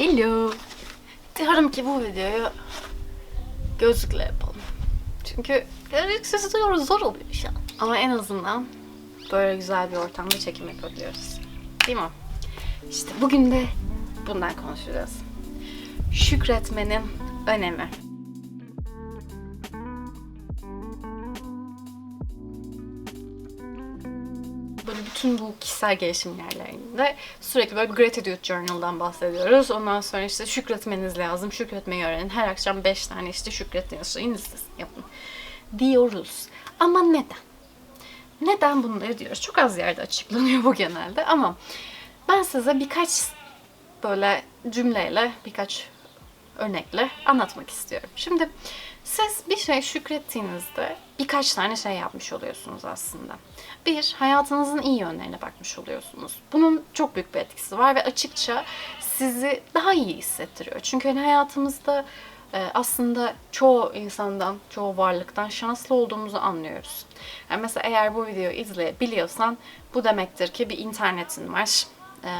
Hello. Diyorum ki bu videoyu gözlükle yapalım. Çünkü gözlük sesi duyuyoruz zor oluyor şu an. Ama en azından böyle güzel bir ortamda çekim yapabiliyoruz. Değil mi? İşte bugün de bundan konuşacağız. Şükretmenin önemi. Böyle bütün bu kişisel gelişim yerlerinde sürekli böyle Gratitude Journal'dan bahsediyoruz. Ondan sonra işte şükretmeniz lazım, şükretmeyi öğrenin. Her akşam 5 tane işte şeyin listesini yapın diyoruz. Ama neden? Neden bunları diyoruz? Çok az yerde açıklanıyor bu genelde ama ben size birkaç böyle cümleyle, birkaç örnekle anlatmak istiyorum. Şimdi siz bir şey şükrettiğinizde birkaç tane şey yapmış oluyorsunuz aslında. Bir, hayatınızın iyi yönlerine bakmış oluyorsunuz. Bunun çok büyük bir etkisi var ve açıkça sizi daha iyi hissettiriyor. Çünkü hani hayatımızda e, aslında çoğu insandan, çoğu varlıktan şanslı olduğumuzu anlıyoruz. Yani mesela eğer bu videoyu izleyebiliyorsan bu demektir ki bir internetin var, e,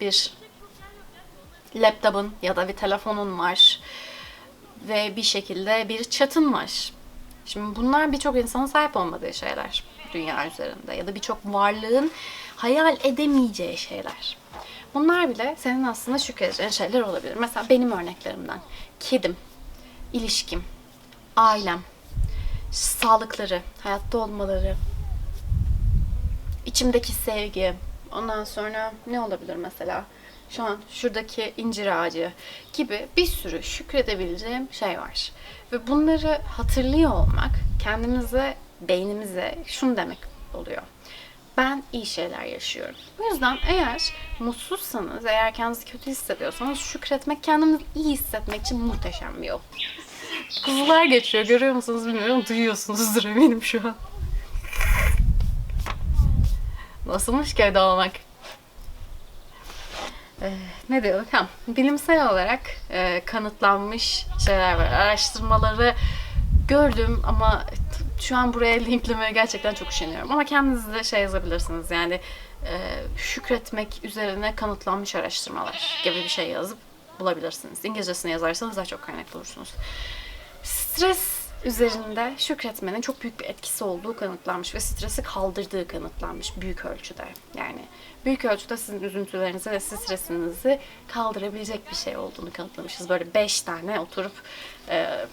bir laptopun ya da bir telefonun var ve bir şekilde bir çatın var. Şimdi bunlar birçok insanın sahip olmadığı şeyler dünya üzerinde ya da birçok varlığın hayal edemeyeceği şeyler. Bunlar bile senin aslında şükredeceğin şeyler olabilir. Mesela benim örneklerimden. Kedim, ilişkim, ailem, sağlıkları, hayatta olmaları, içimdeki sevgi, ondan sonra ne olabilir mesela? Şu an şuradaki incir ağacı gibi bir sürü şükredebileceğim şey var. Ve bunları hatırlıyor olmak kendimize, beynimize şunu demek oluyor. Ben iyi şeyler yaşıyorum. O yüzden eğer mutsuzsanız, eğer kendinizi kötü hissediyorsanız şükretmek kendinizi iyi hissetmek için muhteşem bir yol. Kuzular geçiyor görüyor musunuz bilmiyorum. Duyuyorsunuzdur eminim şu an. Nasılmış ki evde olmak? Ee, ne diyorduk? Ha, bilimsel olarak e, kanıtlanmış şeyler var. Araştırmaları gördüm ama şu an buraya linklemeye gerçekten çok üşeniyorum. Ama kendiniz de şey yazabilirsiniz yani e, şükretmek üzerine kanıtlanmış araştırmalar gibi bir şey yazıp bulabilirsiniz. İngilizcesini yazarsanız daha çok kaynak bulursunuz. Stres üzerinde şükretmenin çok büyük bir etkisi olduğu kanıtlanmış ve stresi kaldırdığı kanıtlanmış büyük ölçüde. Yani büyük ölçüde sizin üzüntülerinizi ve stresinizi kaldırabilecek bir şey olduğunu kanıtlamışız. Böyle beş tane oturup e,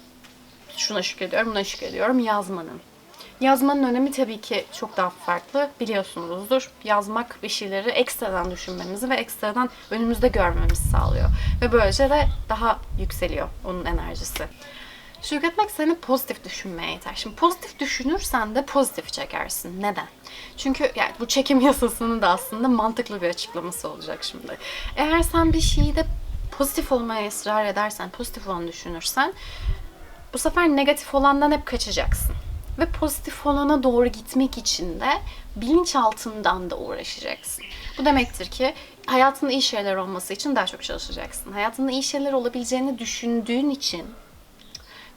şuna şükrediyorum, buna şükrediyorum yazmanın. Yazmanın önemi tabii ki çok daha farklı biliyorsunuzdur. Yazmak bir şeyleri ekstradan düşünmemizi ve ekstradan önümüzde görmemizi sağlıyor. Ve böylece de daha yükseliyor onun enerjisi. Şükretmek seni pozitif düşünmeye yeter. Şimdi pozitif düşünürsen de pozitif çekersin. Neden? Çünkü yani bu çekim yasasının da aslında mantıklı bir açıklaması olacak şimdi. Eğer sen bir şeyi de pozitif olmaya ısrar edersen, pozitif olanı düşünürsen bu sefer negatif olandan hep kaçacaksın. Ve pozitif olana doğru gitmek için de bilinçaltından da uğraşacaksın. Bu demektir ki hayatında iyi şeyler olması için daha çok çalışacaksın. Hayatında iyi şeyler olabileceğini düşündüğün için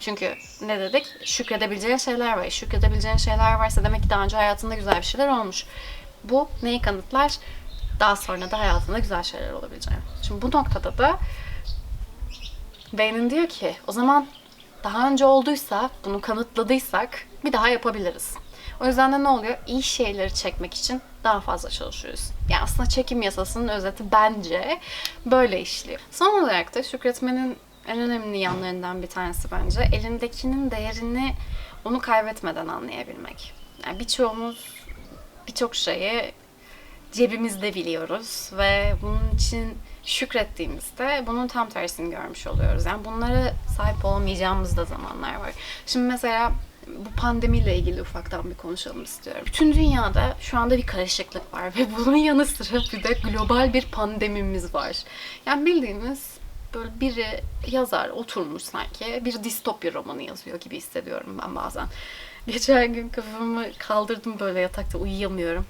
çünkü ne dedik? Şükredebileceğin şeyler var. Şükredebileceğin şeyler varsa demek ki daha önce hayatında güzel bir şeyler olmuş. Bu neyi kanıtlar? Daha sonra da hayatında güzel şeyler olabileceğini. Şimdi bu noktada da beynin diyor ki o zaman daha önce olduysa, bunu kanıtladıysak bir daha yapabiliriz. O yüzden de ne oluyor? İyi şeyleri çekmek için daha fazla çalışıyoruz. Yani aslında çekim yasasının özeti bence böyle işliyor. Son olarak da şükretmenin en önemli yanlarından bir tanesi bence elindekinin değerini onu kaybetmeden anlayabilmek. Yani birçoğumuz birçok şeyi cebimizde biliyoruz ve bunun için şükrettiğimizde bunun tam tersini görmüş oluyoruz. Yani bunlara sahip olamayacağımız da zamanlar var. Şimdi mesela bu pandemiyle ilgili ufaktan bir konuşalım istiyorum. Bütün dünyada şu anda bir karışıklık var ve bunun yanı sıra bir de global bir pandemimiz var. Yani bildiğiniz böyle biri yazar oturmuş sanki bir distopya romanı yazıyor gibi hissediyorum ben bazen. Geçen gün kafamı kaldırdım böyle yatakta uyuyamıyorum.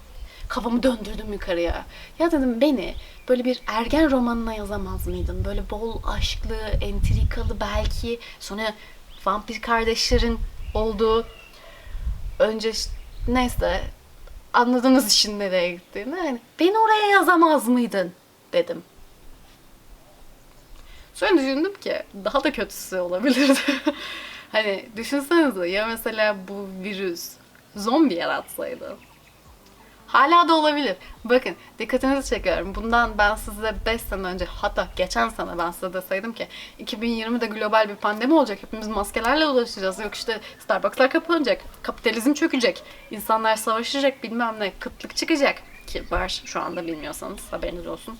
Kafamı döndürdüm yukarıya. Ya dedim beni böyle bir ergen romanına yazamaz mıydın? Böyle bol aşklı, entrikalı belki. Sonra vampir kardeşlerin olduğu önce neyse anladığınız için nereye gittiğini. Hani, beni oraya yazamaz mıydın dedim. Sonra düşündüm ki daha da kötüsü olabilirdi. hani düşünsenize ya mesela bu virüs zombi yaratsaydı. Hala da olabilir. Bakın dikkatinizi çekiyorum. Bundan ben size 5 sene önce hatta geçen sene ben size deseydim ki 2020'de global bir pandemi olacak. Hepimiz maskelerle dolaşacağız. Yok işte Starbucks'lar kapanacak. Kapitalizm çökecek. insanlar savaşacak bilmem ne. Kıtlık çıkacak. Ki var şu anda bilmiyorsanız haberiniz olsun.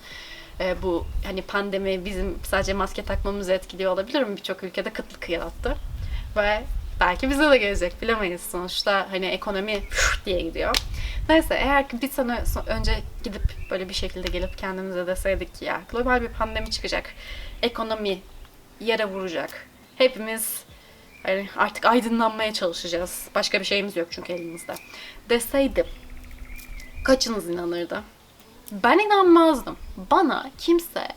Ee, bu hani pandemi bizim sadece maske takmamızı etkiliyor olabilir mi? Birçok ülkede kıtlık yarattı. Ve belki bize de gelecek bilemeyiz. Sonuçta hani ekonomi diye gidiyor. Neyse eğer bir sene önce gidip böyle bir şekilde gelip kendimize deseydik ki ya global bir pandemi çıkacak. Ekonomi yere vuracak. Hepimiz hani artık aydınlanmaya çalışacağız. Başka bir şeyimiz yok çünkü elimizde. Deseydim kaçınız inanırdı? Ben inanmazdım. Bana kimse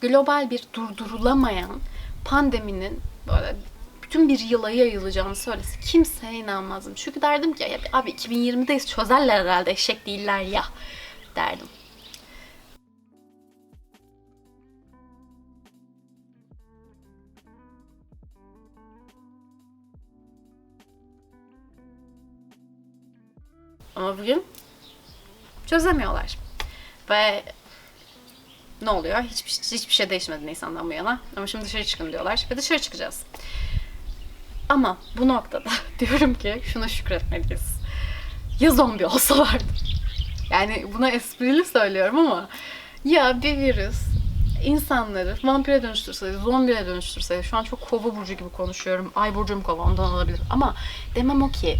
global bir durdurulamayan pandeminin böyle bütün bir yıla yayılacağını söylese kimseye inanmazdım. Çünkü derdim ki ya abi 2020'deyiz çözerler herhalde eşek değiller ya derdim. Ama bugün çözemiyorlar. Ve ne oluyor? Hiçbir, hiçbir şey değişmedi Nisan'dan bu yana. Ama şimdi dışarı çıkın diyorlar ve dışarı çıkacağız. Ama bu noktada diyorum ki şuna şükretmeliyiz. Ya zombi olsalardı. Yani buna esprili söylüyorum ama ya bir virüs insanları vampire dönüştürseydi, zombiye dönüştürseydi. Şu an çok kova burcu gibi konuşuyorum. Ay burcum kova ondan olabilir. Ama demem o ki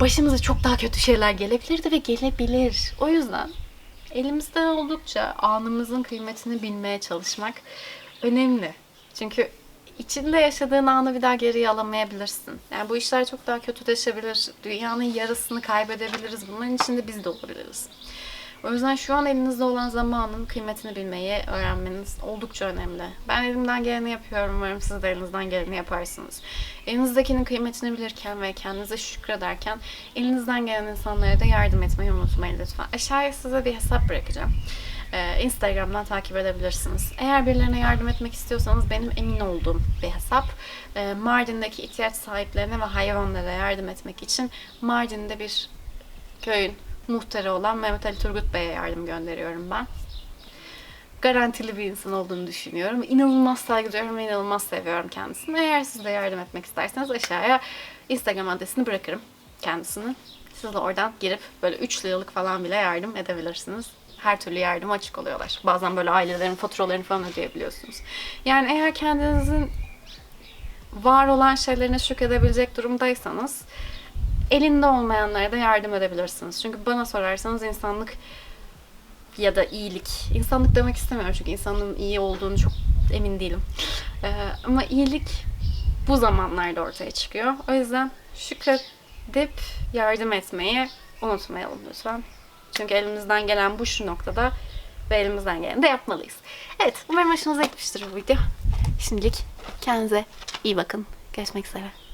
başımıza çok daha kötü şeyler gelebilirdi ve gelebilir. O yüzden elimizden oldukça anımızın kıymetini bilmeye çalışmak önemli. Çünkü içinde yaşadığın anı bir daha geriye alamayabilirsin. Yani bu işler çok daha kötüleşebilir. Dünyanın yarısını kaybedebiliriz. Bunların içinde biz de olabiliriz. O yüzden şu an elinizde olan zamanın kıymetini bilmeyi öğrenmeniz oldukça önemli. Ben elimden geleni yapıyorum. Umarım siz de elinizden geleni yaparsınız. Elinizdekinin kıymetini bilirken ve kendinize şükrederken elinizden gelen insanlara da yardım etmeyi unutmayın lütfen. Aşağıya size bir hesap bırakacağım. Ee, Instagram'dan takip edebilirsiniz. Eğer birilerine yardım etmek istiyorsanız benim emin olduğum bir hesap. Ee, Mardin'deki ihtiyaç sahiplerine ve hayvanlara yardım etmek için Mardin'de bir köyün muhtarı olan Mehmet Ali Turgut Bey'e yardım gönderiyorum ben. Garantili bir insan olduğunu düşünüyorum. İnanılmaz saygı duyuyorum ve inanılmaz seviyorum kendisini. Eğer siz de yardım etmek isterseniz aşağıya Instagram adresini bırakırım kendisini. Siz de oradan girip böyle 3 liralık falan bile yardım edebilirsiniz. Her türlü yardıma açık oluyorlar. Bazen böyle ailelerin faturalarını falan ödeyebiliyorsunuz. Yani eğer kendinizin var olan şeylerine şükredebilecek durumdaysanız elinde olmayanlara da yardım edebilirsiniz. Çünkü bana sorarsanız insanlık ya da iyilik. insanlık demek istemiyorum çünkü insanın iyi olduğunu çok emin değilim. Ee, ama iyilik bu zamanlarda ortaya çıkıyor. O yüzden şükredip yardım etmeyi unutmayalım lütfen. Çünkü elimizden gelen bu şu noktada ve elimizden geleni de yapmalıyız. Evet, umarım hoşunuza gitmiştir bu video. Şimdilik kendinize iyi bakın. Görüşmek üzere.